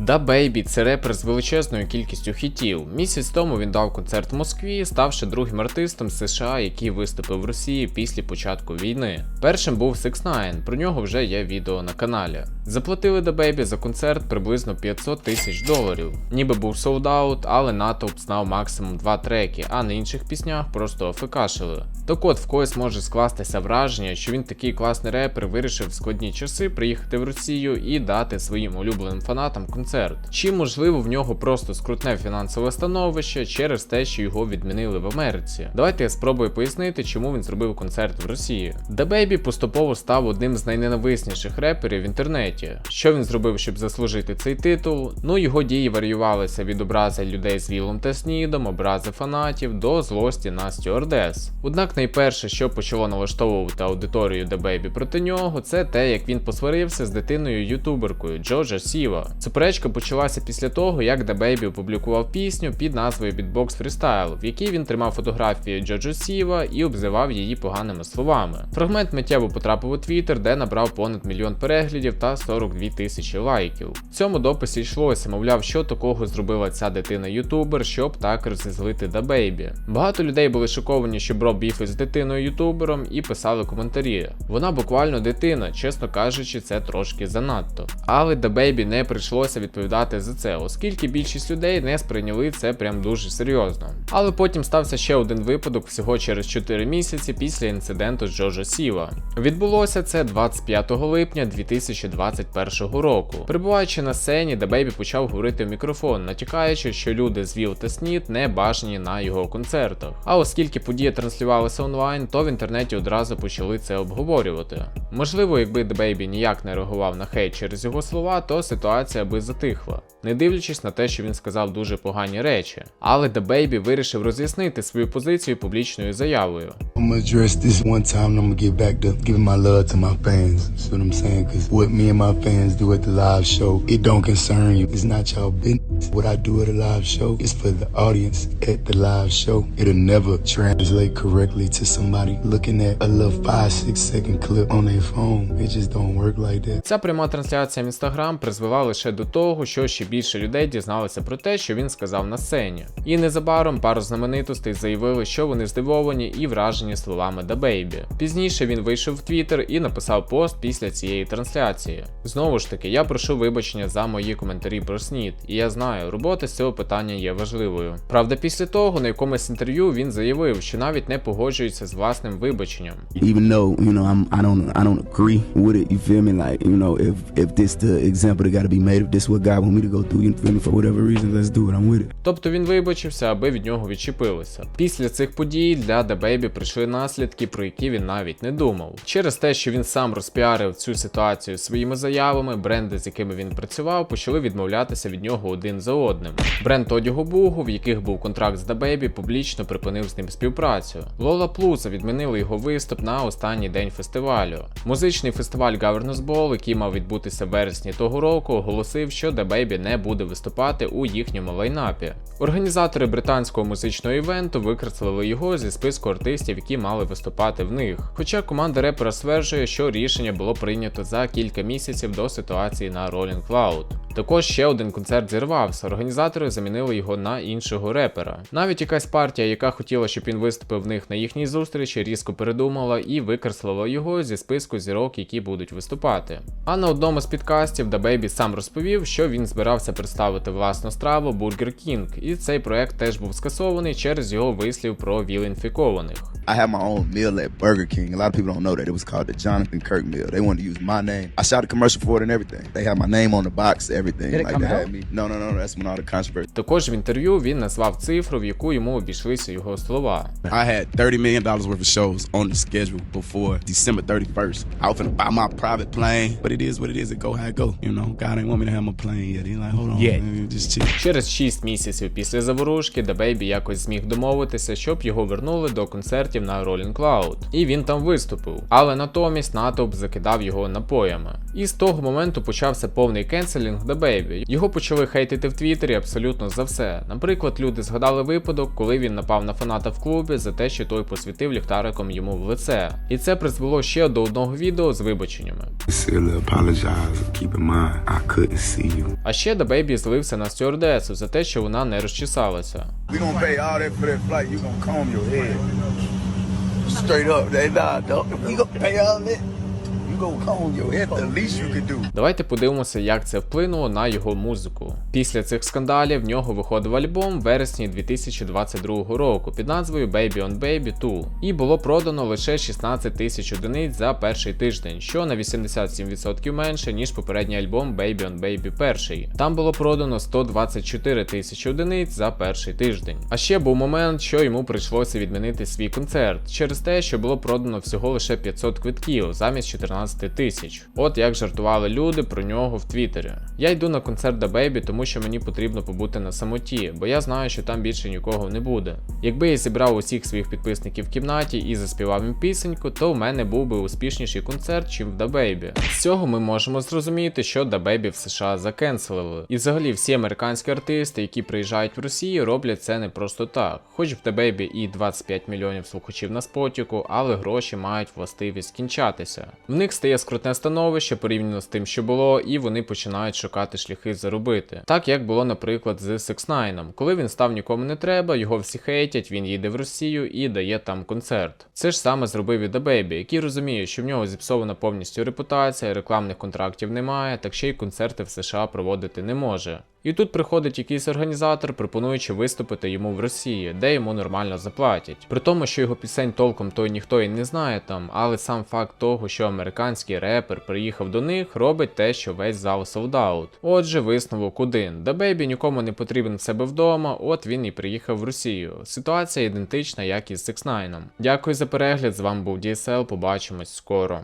Да Бейбі це репер з величезною кількістю хітів. Місяць тому він дав концерт в Москві, ставши другим артистом США, який виступив в Росії після початку війни. Першим був 6 9 про нього вже є відео на каналі. Заплатили Да Бейбі за концерт приблизно 500 тисяч доларів. Ніби був солдаут, але натовп знав максимум два треки, а на інших піснях просто офекашили. Так от в когось може скластися враження, що він такий класний репер вирішив в складні часи приїхати в Росію і дати своїм улюбленим фанатам концерт. Чи можливо в нього просто скрутне фінансове становище через те, що його відмінили в Америці? Давайте я спробую пояснити, чому він зробив концерт в Росії. DaBaby поступово став одним з найненависніших реперів в інтернеті. Що він зробив, щоб заслужити цей титул? Ну його дії варіювалися від образи людей з Вілом та Снідом, образи фанатів до злості на стюардес. Однак найперше, що почало налаштовувати аудиторію DaBaby проти нього, це те, як він посварився з дитиною ютуберкою Джоджа Сіва. Суперечка почалася після того, як DaBaby опублікував пісню під назвою Beatbox Freestyle, в якій він тримав фотографію Джоджо Сіва і обзивав її поганими словами. Фрагмент миттєво потрапив у Твіттер, де набрав понад мільйон переглядів та 42 тисячі лайків. В цьому дописі йшлося, мовляв, що такого зробила ця дитина ютубер, щоб так розізлити DaBaby. Багато людей були шоковані, що Бро біфить з дитиною ютубером і писали коментарі. Вона буквально дитина, чесно кажучи, це трошки занадто. Але DaBaby не прийшлося відповідати за це, оскільки більшість людей не сприйняли це прям дуже серйозно. Але потім стався ще один випадок всього через 4 місяці після інциденту з Джоджо Сіва. Відбулося це 25 липня 2021 року. Перебуваючи на сцені, DaBaby почав говорити в мікрофон, натякаючи, що люди з Віл та Снід не бажані на його концертах. А оскільки подія транслювалася онлайн, то в інтернеті одразу почали це обговорювати. Можливо, якби DaBaby ніяк не реагував на хейт через його слова, то ситуація би затихла, не дивлячись на те, що він сказав дуже погані речі. Але DaBaby вирішив роз'яснити свою позицію публічною заявою. What I do at a live show is for the audience at the live show. It'll never translate correctly to somebody looking at a little five, six second clip on their phone. It just don't work like that. Ця пряма трансляція в інстаграм призвела лише до того, що ще більше людей дізналися про те, що він сказав на сцені. І незабаром пару знаменитостей заявили, що вони здивовані і вражені словами DaBaby. Пізніше він вийшов в Твіттер і написав пост після цієї трансляції. Знову ж таки, я прошу вибачення за мої коментарі про снід, і я знаю, робота з цього питання є важливою. Правда, після того на якомусь інтерв'ю він заявив, що навіть не погоджується з власним вибаченням. even though you know I'm I don't I through, you feel me? For whatever reason, let's do it. I'm with it. Тобто він вибачився, аби від нього відчепилися. Після цих подій для DaBaby прийшли наслідки, про які він навіть не думав. Через те, що він сам розпіарив цю ситуацію своїми заявами, бренди, з якими він працював, почали відмовлятися від нього один за одним. Бренд одягу Бугу, в яких був контракт з DaBaby, публічно припинив з ним співпрацю. Лола Плуза відмінили його виступ на останній день фестивалю. Музичний фестиваль Governors Ball, який мав відбутися в вересні того року, оголосив, що DaBaby не буде виступати у їхньому лайнапі. Організатори британського музичного івенту викреслили його зі списку артистів, які мали виступати в них. Хоча команда репера стверджує, що рішення було прийнято за кілька місяців до ситуації на Rolling Cloud. Також ще один концерт зірвався. Організатори замінили його на іншого репера. Навіть якась партія, яка хотіла, щоб він виступив в них на їхній зустрічі, різко передумала і викреслила його зі списку зірок, які будуть виступати. А на одному з підкастів DaBaby сам розповів, що він збирався представити власну страву Burger King, і цей проект теж був скасований через його вислів про віл-інфікованих. I have my own meal at Burger King. A lot of people don't know that it was called the Jonathan Kirk meal. They wanted to use my name. I shot a commercial for it and everything. They had my name on the box, everything. Did it like come they out? had me. No, no, no. That's when all the controversy. Також в інтерв'ю він назвав цифру, в яку йому обійшлися його слова. I had $30 million worth of shows on the schedule before December 31st. I was finna buy my private plane, but it is what it is. It go how it go. You know, God ain't want me to have my plane yet. He like, hold on, Yet. man, just chill. Через 6 місяців після заворушки DaBaby якось зміг домовитися, щоб його вернули до концертів концертів на Rolling Cloud, і він там виступив. Але натомість натовп закидав його напоями. І з того моменту почався повний кенселінг The Baby. Його почали хейтити в Твіттері абсолютно за все. Наприклад, люди згадали випадок, коли він напав на фаната в клубі за те, що той посвітив ліхтариком йому в лице. І це призвело ще до одного відео з вибаченнями. А ще The Baby злився на стюардесу за те, що вона не розчесалася. We gonna pay all that for that flight. You gonna comb your head. Straight up. They nah, dog. We gonna pay all that. Давайте подивимося, як це вплинуло на його музику. Після цих скандалів в нього виходив альбом в вересні 2022 року під назвою Baby on Baby 2. І було продано лише 16 тисяч одиниць за перший тиждень, що на 87% менше, ніж попередній альбом Baby on Baby 1. Там було продано 124 тисячі одиниць за перший тиждень. А ще був момент, що йому прийшлося відмінити свій концерт через те, що було продано всього лише 500 квитків замість 14 тисяч. От як жартували люди про нього в Твіттері. Я йду на концерт The Baby, тому що мені потрібно побути на самоті, бо я знаю, що там більше нікого не буде. Якби я зібрав усіх своїх підписників в кімнаті і заспівав їм пісеньку, то в мене був би успішніший концерт, чим в The Baby. З цього ми можемо зрозуміти, що The Baby в США закенселили. І взагалі всі американські артисти, які приїжджають в Росію, роблять це не просто так. Хоч в The Baby і 25 мільйонів слухачів на спотіку, але гроші мають властивість кінчатися. В них стає скрутне становище порівняно з тим, що було, і вони починають шукати шляхи заробити. Так як було, наприклад, з 6 ix Коли він став нікому не треба, його всі хейтять, він їде в Росію і дає там концерт. Це ж саме зробив і Baby, який розуміє, що в нього зіпсована повністю репутація, рекламних контрактів немає, так ще й концерти в США проводити не може. І тут приходить якийсь організатор, пропонуючи виступити йому в Росії, де йому нормально заплатять. При тому, що його пісень толком той ніхто і не знає там, але сам факт того, що американський репер приїхав до них, робить те, що весь зал солдаут. Отже, висновок один. The Baby нікому не потрібен в себе вдома, от він і приїхав в Росію. Ситуація ідентична, як і з 6 ix Дякую за перегляд. З вами був DSL, побачимось скоро.